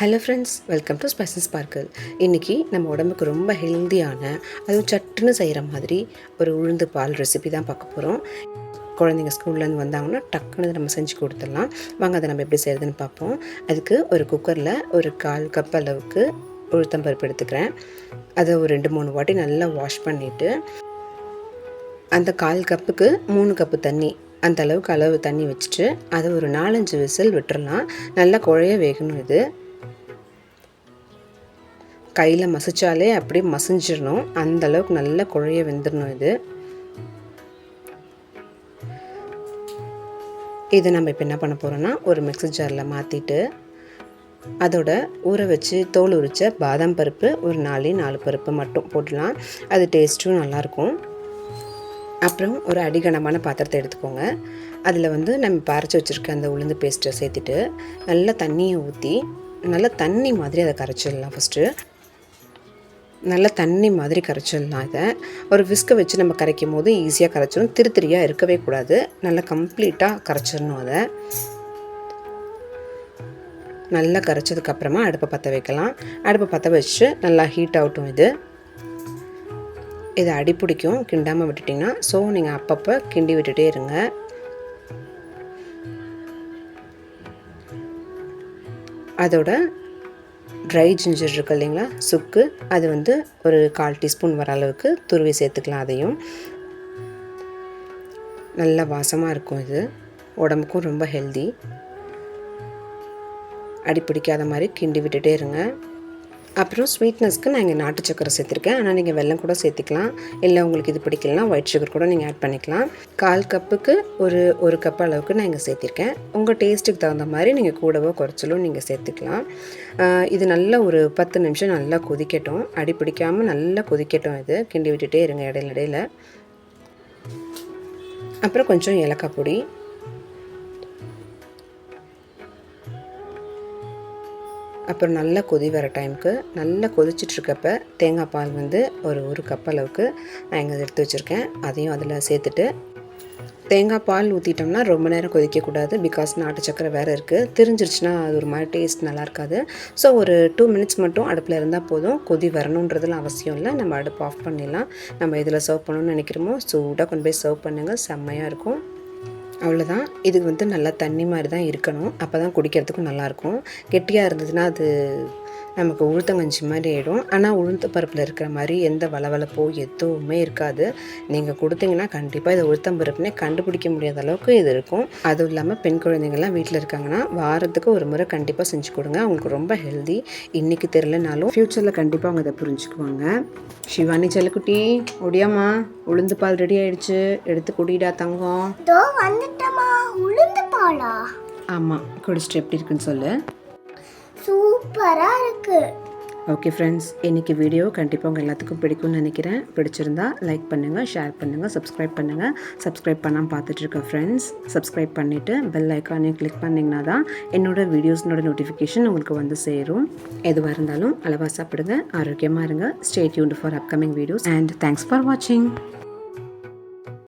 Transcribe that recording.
Hello friends welcome to spices park இன்றைக்கி நம்ம உடம்புக்கு ரொம்ப ஹெல்த்தியான அதுவும் சட்டுன்னு செய்கிற மாதிரி ஒரு உளுந்து பால் ரெசிபி தான் பார்க்க போகிறோம் குழந்தைங்க ஸ்கூல்லேருந்து வந்தாங்கன்னா டக்குன்னு நம்ம செஞ்சு கொடுத்துடலாம். வாங்க அதை நம்ம எப்படி செய்கிறதுன்னு பார்ப்போம். அதுக்கு ஒரு குக்கரில் ஒரு கால் கப் அளவுக்கு உளுத்தம்பருப்பு எடுத்துக்கிறேன். அதை ஒரு ரெண்டு மூணு வாட்டி நல்லா வாஷ் பண்ணிவிட்டு அந்த கால் கப்புக்கு மூணு கப்பு தண்ணி அந்த அளவுக்கு அளவு தண்ணி வச்சுட்டு அதை ஒரு நாலஞ்சு விசில் விட்டுறலாம். நல்லா குழைய வேகணும் இது. கையில் மசிச்சாலே அப்படியே மசிஞ்சிடணும். அந்த அளவுக்கு குழைய வெந்துடணும் இது. இதை நம்ம இப்போ என்ன பண்ண போகிறோம்னா ஒரு மிக்ஸி ஜாரில் மாற்றிட்டு அதோட ஊற வச்சு தோல் உரித்த பாதாம் பருப்பு ஒரு நாலு நாலு பருப்பு மட்டும் போடலாம் அது டேஸ்ட்டும் நல்லாயிருக்கும் அப்புறம் ஒரு அடிகனமான பாத்திரத்தை எடுத்துக்கோங்க. அதில் வந்து நம்ம பறைச்சி வச்சுருக்க அந்த உளுந்து பேஸ்ட்டை சேர்த்துட்டு நல்லா தண்ணியை ஊற்றி நல்லா தண்ணி மாதிரி அதை கரைச்சிடலாம் ஃபஸ்ட்டு நல்லா தண்ணி மாதிரி கரைச்சிடலாம் இதை. ஒரு விஸ்கை வச்சு நம்ம கரைக்கும் போது ஈஸியாக கரைச்சிடும் திரு திரியாக இருக்கவே கூடாது. நல்லா கம்ப்ளீட்டாக கரைச்சிடணும் அதை. நல்லா கரைச்சதுக்கப்புறமா அடுப்பை பற்ற வைக்கலாம். அடுப்பை பற்ற வச்சு நல்லா ஹீட் ஆகட்டும் இது. இது அடி பிடிக்கும் கிண்டாமல் விட்டுட்டிங்கன்னா ஸோ நீங்கள் அப்பப்போ கிண்டி விட்டுட்டே இருங்க. அதோட ட்ரை ஜிஞ்சர் இருக்குது இல்லைங்களா? சுக்கு. அது வந்து ஒரு கால் டீஸ்பூன் வர அளவுக்கு துருவி சேர்த்துக்கலாம் அதையும். நல்ல வாசமாக இருக்கும் இது. உடம்புக்கும் ரொம்ப ஹெல்தி. அடி பிடிக்காத மாதிரி கிண்டி விட்டுட்டே இருங்க. அப்புறம் ஸ்வீட்னஸ்க்கு நான் இங்கே நாட்டு சக்கரை சேர்த்துருக்கேன். ஆனால் நீங்கள் வெல்லம் கூட சேர்த்துக்கலாம். இல்லை உங்களுக்கு இது பிடிக்கலனா ஒயிட் சுகர் கூட நீங்கள் ஆட் பண்ணிக்கலாம். கால் கப்புக்கு ஒரு ஒரு கப் அளவுக்கு நான் இங்கே சேர்த்திருக்கேன். உங்கள் டேஸ்ட்டுக்கு தகுந்த மாதிரி நீங்கள் கூடவோ குறைச்சலும் நீங்கள் சேர்த்துக்கலாம். இது நல்லா ஒரு பத்து நிமிஷம் நல்லா கொதிக்கட்டும். அடி பிடிக்காமல் நல்லா கொதிக்கட்டும் இது. கிண்டி விட்டுட்டே இருங்க இடையில இடையில. அப்புறம் கொஞ்சம் ஏலக்காய் பொடி. அப்புறம் நல்லா கொதி வர டைமுக்கு நல்லா கொதிச்சிட்ருக்கப்ப தேங்காய் பால் வந்து ஒரு ஒரு கப் அளவுக்கு நான் இங்கே எடுத்து வச்சுருக்கேன். அதையும் அதில் சேர்த்துட்டு தேங்காய் பால் ஊற்றிட்டோம்னா ரொம்ப நேரம் கொதிக்கக்கூடாது. பிகாஸ் நாட்டு சக்கரை வேறு இருக்குது தெரிஞ்சிருச்சுன்னா அது ஒரு மாதிரி டேஸ்ட் நல்லா இருக்காது. ஸோ ஒரு டூ மினிட்ஸ் மட்டும் அடுப்பில் இருந்தால் போதும். கொதி வரணுன்றதுலாம் அவசியம் இல்லை. நம்ம அடுப்பு ஆஃப் பண்ணிடலாம். நம்ம இதில் சர்வ் பண்ணணும்னு நினைக்கிறோமோ சூடாக கொண்டு போய் சர்வ் பண்ணுங்கள் செம்மையாக இருக்கும். அவ்வளோதான் இது வந்து நல்லா தண்ணி மாதிரி தான் இருக்கணும். அப்போ தான் குடிக்கிறதுக்கும் நல்லாயிருக்கும் கெட்டியாக இருந்ததுன்னா அது நமக்கு உளுத்தங்கஞ்சி மாதிரி ஆகிடும் ஆனால் உளுத்த பருப்பில் இருக்கிற மாதிரி எந்த வளவளப்போ எதுவுமே இருக்காது. நீங்கள் கொடுத்தீங்கன்னா கண்டிப்பாக இது உளுத்தம் பருப்புனே கண்டுபிடிக்க முடியாத அளவுக்கு இது இருக்கும். அதுவும் இல்லாமல் பெண் குழந்தைங்கள்லாம் வீட்டில் இருக்காங்கன்னா வாரத்துக்கு ஒரு முறை கண்டிப்பாக செஞ்சு கொடுங்க. அவங்களுக்கு ரொம்ப ஹெல்தி இன்றைக்கி தெரிலனாலும் ஃப்யூச்சரில் கண்டிப்பாக அவங்க அதை புரிஞ்சுக்குவாங்க. சிவானி செல்லக்குட்டி ஒடியாமா உளுந்து பால் ரெடி ஆயிடுச்சு. எடுத்து குடிடா தங்கம். வந்துட்டமா உளுந்து பாலா? ஆமாம் குடிச்சிட்டு எப்படி இருக்குன்னு சொல்லு. சூப்பராக இருக்கு. ஓகே ஃப்ரெண்ட்ஸ் இன்றைக்கி வீடியோ கண்டிப்பாக உங்கள் எல்லாத்துக்கும் பிடிக்கும்னு நினைக்கிறேன். பிடிச்சிருந்தா லைக் பண்ணுங்கள் ஷேர் பண்ணுங்கள் சப்ஸ்கிரைப் பண்ணுங்கள் சப்ஸ்கிரைப் பண்ணாமல் பார்த்துட்டு ஃப்ரெண்ட்ஸ் சப்ஸ்கிரைப் பண்ணிவிட்டு பெல் ஐக்கானையும் கிளிக் பண்ணிங்கன்னா தான் என்னோட வீடியோஸ்னோட நோட்டிஃபிகேஷன் உங்களுக்கு வந்து சேரும். எதுவாக இருந்தாலும் அளவாக சாப்பிடுங்க ஆரோக்கியமாக இருங்க. Stay tuned for upcoming videos and thanks for வாட்சிங்